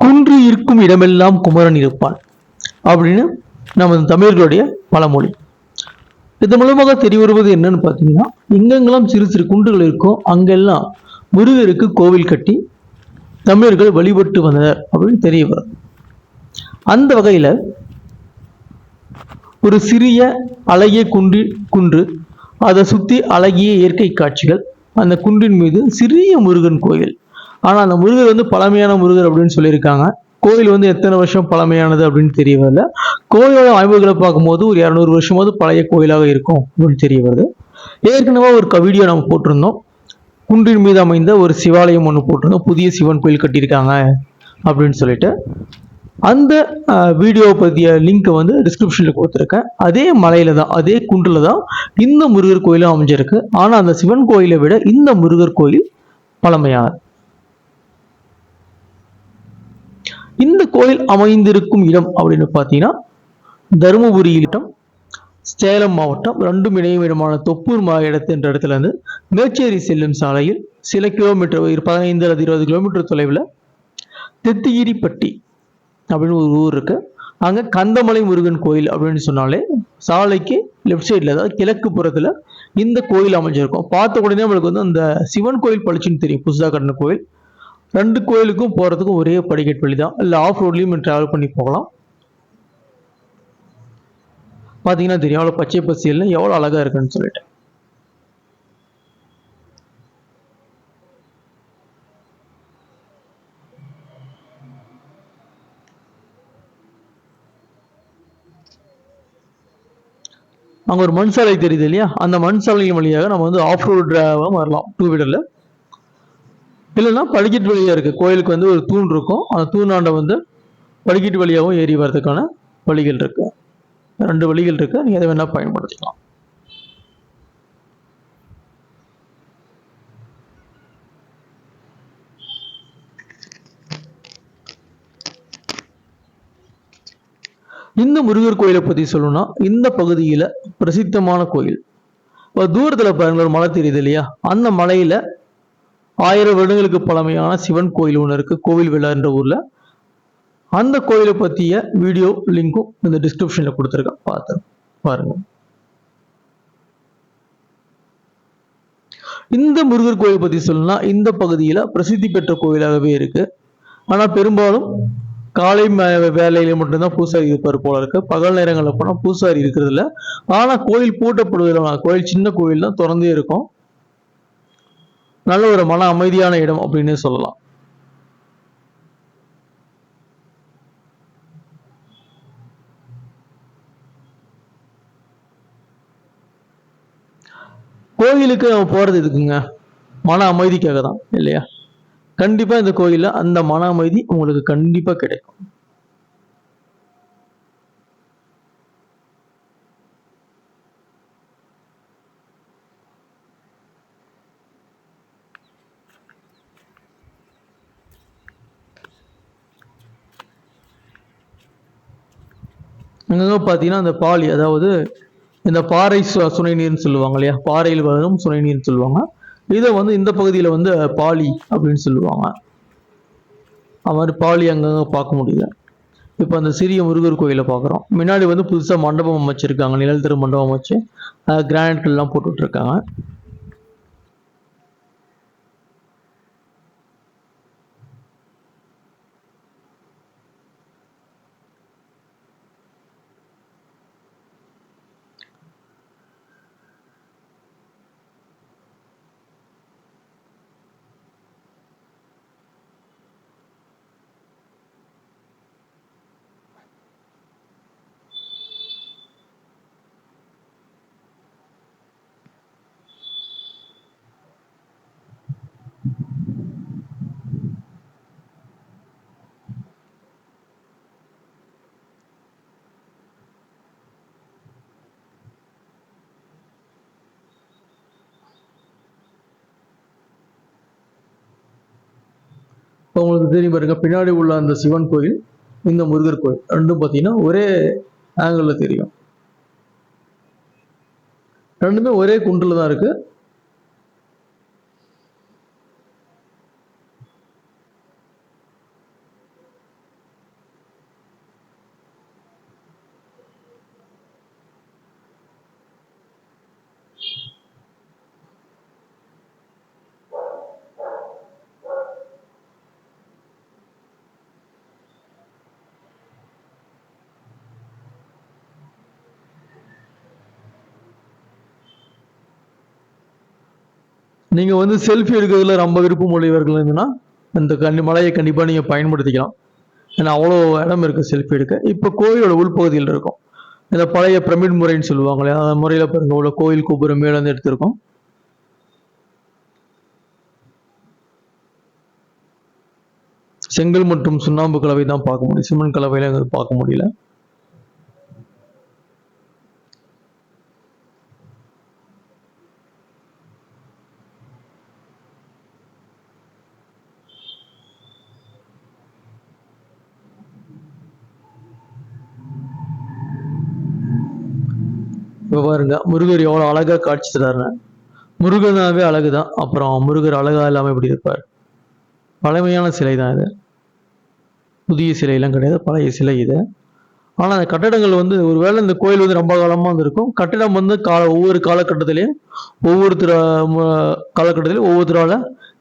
குன்று இருக்கும் இடமெல்லாம் குமரன் இருப்பான் அப்படின்னு நமது தமிழர்களுடைய பழமொழி. இதன் மூலமாக தெரிய வருவது என்னன்னு பார்த்தீங்கன்னா எங்கெங்கெல்லாம் சிறு சிறு குன்றுகள் இருக்கோ அங்கெல்லாம் முருகருக்கு கோவில் கட்டி தமிழர்கள் வழிபட்டு வந்தனர் அப்படின்னு தெரிய வரும். அந்த வகையில் ஒரு சிறிய அழகிய குன்று குன்று அதை சுற்றி அழகிய இயற்கை காட்சிகள் அந்த குன்றின் மீது சிறிய முருகன் கோயில் ஆனால் அந்த முருகர் வந்து பழமையான முருகர் அப்படின்னு சொல்லியிருக்காங்க. கோயில் வந்து எத்தனை வருஷம் பழமையானது அப்படின்னு தெரிய வரல. கோயிலோட அமைப்புகளை பார்க்கும்போது ஒரு இரநூறு வருஷமாவது பழைய கோயிலாக இருக்கும் அப்படின்னு தெரிய வருது. ஏற்கனவே ஒரு வீடியோ நம்ம போட்டிருந்தோம். குன்றின் மீது அமைந்த ஒரு சிவாலயம் ஒன்று போட்டிருந்தோம். புதிய சிவன் கோயில் கட்டியிருக்காங்க அப்படின்னு சொல்லிட்டு. அந்த வீடியோ பற்றிய லிங்க்கை வந்து டிஸ்கிரிப்ஷனில் கொடுத்துருக்கேன். அதே மலையில் தான் அதே குன்றில் தான் இந்த முருகர் கோயிலும் அமைஞ்சிருக்கு. ஆனால் அந்த சிவன் கோயிலை விட இந்த முருகர் கோயில் பழமையானது இந்த கோயில் அமைந்திருக்கும் இடம் அப்படின்னு பார்த்தீங்கன்னா தருமபுரி இடம் சேலம் மாவட்டம் ரெண்டும் இணையும் இடமான தொப்பூர் மாவட்டத்து என்ற இடத்துல இருந்து மேச்சேரி செல்லும் சாலையில் சில கிலோமீட்டர் பதினைந்து அல்லது இருபது கிலோமீட்டர் தொலைவில் தெத்திகிரிப்பட்டி அப்படின்னு ஒரு ஊர் இருக்கு. அங்கே கந்தமலை முருகன் கோயில் அப்படின்னு சொன்னாலே சாலைக்கு லெஃப்ட் சைடில் அதாவது கிழக்கு புறத்தில் இந்த கோயில் அமைஞ்சிருக்கும். பார்த்த உடனே நம்மளுக்கு வந்து அந்த சிவன் கோயில் பழிச்சுன்னு தெரியும் புதுசாக கட்டின கோயில். ரெண்டு கோயிலுக்கும் போகிறதுக்கும் ஒரே படிக்கட்டு வழி தான் இல்லை ஆஃப் ரோட்லேயும் ட்ராவல் பண்ணி போகலாம். பார்த்தீங்கன்னா தெரியும் அவ்வளோ பச்சை பசியல்னு எவ்வளோ அழகாக இருக்குன்னு சொல்லிட்டு. அங்கே ஒரு மண் சாலை தெரியுது இல்லையா? அந்த மண் சாலையின் வழியாக நம்ம வந்து ஆஃப் ரோடு டிராவாக வரலாம். டூ வீலரில் இல்லைன்னா படிக்கட்டு வழியாக இருக்குது கோயிலுக்கு வந்து ஒரு தூண் இருக்கும். அந்த தூணாண்ட வந்து படிக்கட்டு வழியாகவும் ஏறி வர்றதுக்கான வழிகள் இருக்கு. ரெண்டு வழிகள் இருக்கு. நீங்கள் எதை வேணால் பயன்படுத்திக்கலாம். இந்த முருகர் கோயிலை பற்றி சொல்லணும்னா இந்த பகுதியில் பிரசித்தமான கோயில். இப்போ தூரத்தில் பாருங்கள் ஒரு மலை தெரியுது இல்லையா? அந்த மலையில் ஆயிரம் வருடங்களுக்கு பழமையான சிவன் கோயில் ஒன்று இருக்குது கோவில் விழா என்ற ஊரில். அந்த கோயிலை பற்றிய வீடியோ லிங்க்கும் இந்த டிஸ்கிரிப்ஷனில் கொடுத்துருக்கேன். பார்த்து பாருங்கள் இந்த முருகர் கோயில் பற்றி சொல்லணும்னா இந்த பகுதியில் பிரசித்தி பெற்ற கோயிலாகவே இருக்கு. ஆனால் பெரும்பாலும் காலை மே- வேலையில மட்டும்தான் பூசாரி இருப்பார் போல இருக்கு. பகல் நேரங்களில் போனால் பூசாரி இருக்கிறது இல்லை ஆனால் கோயில் பூட்டப்படுவதில்லை கோயில் சின்ன கோயில் தான் திறந்தே இருக்கும். நல்ல ஒரு மன அமைதியான இடம் அப்படின்னு சொல்லலாம். கோயிலுக்கு நம்ம போறது இருக்குங்க மன அமைதிக்காக தான் இல்லையா? கண்டிப்பா இந்த கோயில்ல அந்த மன அமைதி உங்களுக்கு கண்டிப்பா கிடைக்கும். அங்கங்க பார்த்தீங்கன்னா அந்த பாலி அதாவது இந்த பாறை சு- சுனை நீர்னு சொல்லுவாங்க இல்லையா? பாறையில் வரும் சுனை நீர்னு சொல்லுவாங்க. இதை வந்து இந்த பகுதியில் வந்து பாலி அப்படின்னு சொல்லுவாங்க. அது மாதிரி பாலி அங்கங்க பார்க்க முடியல. இப்போ அந்த சிறிய முருகர் கோயிலை பார்க்குறோம். முன்னாடி வந்து புதுசாக மண்டபம் அமைச்சிருக்காங்க. நிழல் திரு மண்டபம் வச்சு கிரானைட்கள்லாம் போட்டுட்ருக்காங்க உங்களுக்கு தெரியும் பாருங்க பின்னாடி உள்ள அந்த சிவன் கோயில் இந்த முருகர் கோயில் ரெண்டும் பார்த்தீங்கன்னா ஒரே ஆங்கிளில் தெரியும். ரெண்டுமே ஒரே குன்றில் தான் இருக்கு. நீங்கள் வந்து செல்ஃபி எடுக்கிறதுல ரொம்ப விருப்பம் உள்ளவர்கள் இருந்ததுன்னா இந்த கண்டி மலையை கண்டிப்பாக நீங்கள் பயன்படுத்திக்கலாம். ஏன்னா அவ்வளோ இடம் இருக்குது செல்ஃபி எடுக்க. இப்போ கோயிலோட உள்பகுதியில் இருக்கும். இந்த பழைய பிரமிட் முறைன்னு சொல்லுவாங்க இல்லையா? அந்த முறையில் பாருங்க உள்ள கோயில் கோபுரம் மேலே வந்து எடுத்திருக்கோம். செங்கல் மற்றும் சுண்ணாம்பு கலவை தான் பார்க்க முடியும். சிமெண்ட் கலவையில பார்க்க முடியல. இப்போ பாருங்க முருகர் எவ்வளோ அழகாக காட்சி தராருன்னு முருகனாவே அழகு தான் அப்புறம் முருகர் அழகாக இல்லாமல் எப்படி இருப்பார்? பழமையான சிலை தான் இது. புதிய சிலையெல்லாம் கிடையாது பழைய சிலை இது. ஆனால் அந்த கட்டடங்கள் வந்து ஒருவேளை இந்த கோயில் வந்து ரொம்ப காலமாக இருந்திருக்கும் கட்டிடம் வந்து கால ஒவ்வொரு காலகட்டத்திலையும் ஒவ்வொருத்தர காலகட்டத்திலையும் ஒவ்வொருத்தரால்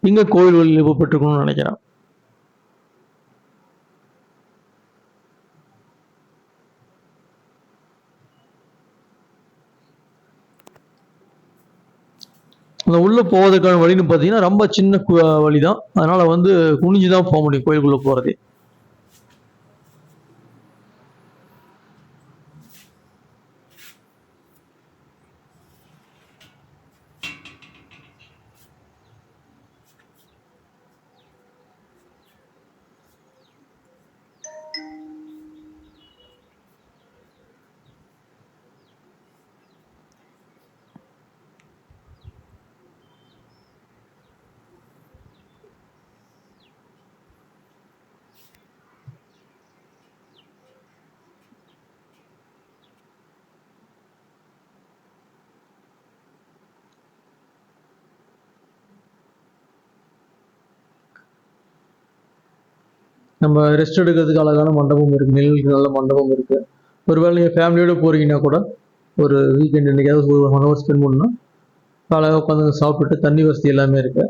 இங்கே கோயில்கள் எழுப்பப்பட்டிருக்கணும்னு நினைக்கிறேன். அந்த உள்ளே போவதற்கான வழின்னு பார்த்தீங்கன்னா ரொம்ப சின்ன கு- வழிதான். அதனால் வந்து குனிஞ்சு தான் போக முடியும் கோயிலுக்குள்ளே போகிறதே நம்ம ரெஸ்ட் எடுக்கிறதுக்கு அழகான மண்டபம் இருக்குது நிழலுக்கு நல்ல மண்டபம் இருக்குது ஒருவேளை நீங்கள் ஃபேமிலியோடு போகிறீங்கன்னா கூட ஒரு வீக்கெண்ட் என்னைக்காவது ஒரு ஒன் ஹவர் ஸ்பெண்ட் பண்ணால் அழகாக உட்காந்து சாப்பிட்டுட்டு தண்ணி வசதி எல்லாமே இருக்கு.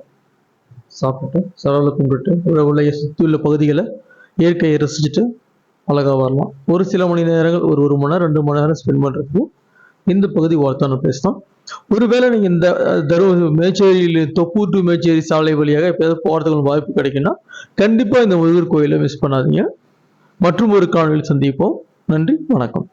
சாப்பிட்டு சரவலை கும்பிட்டு உள்ள சுற்றி உள்ள பகுதிகளை இயற்கையை ரசிச்சுட்டு அழகாக வரலாம். ஒரு சில மணி நேரங்கள் ஒரு ஒரு மணி நேரம் ரெண்டு மணி நேரம் ஸ்பெண்ட் பண்ணுறதுக்கு இந்த பகுதி ஒருத்தான பிளேஸ் ஒருவேளை நீங்கள் இந்த அஹ், மேச்சேரியில் தொப்பூர் டு மேச்சேரி சாலை வழியாக எப்போயாவது போகிறதுக்கு வாய்ப்பு கிடைக்குன்னா கண்டிப்பாக இந்த முருகர் கோயிலை மிஸ் பண்ணாதீங்க. மற்றும் ஒரு காணொலியில் சந்திப்போம். நன்றி வணக்கம்.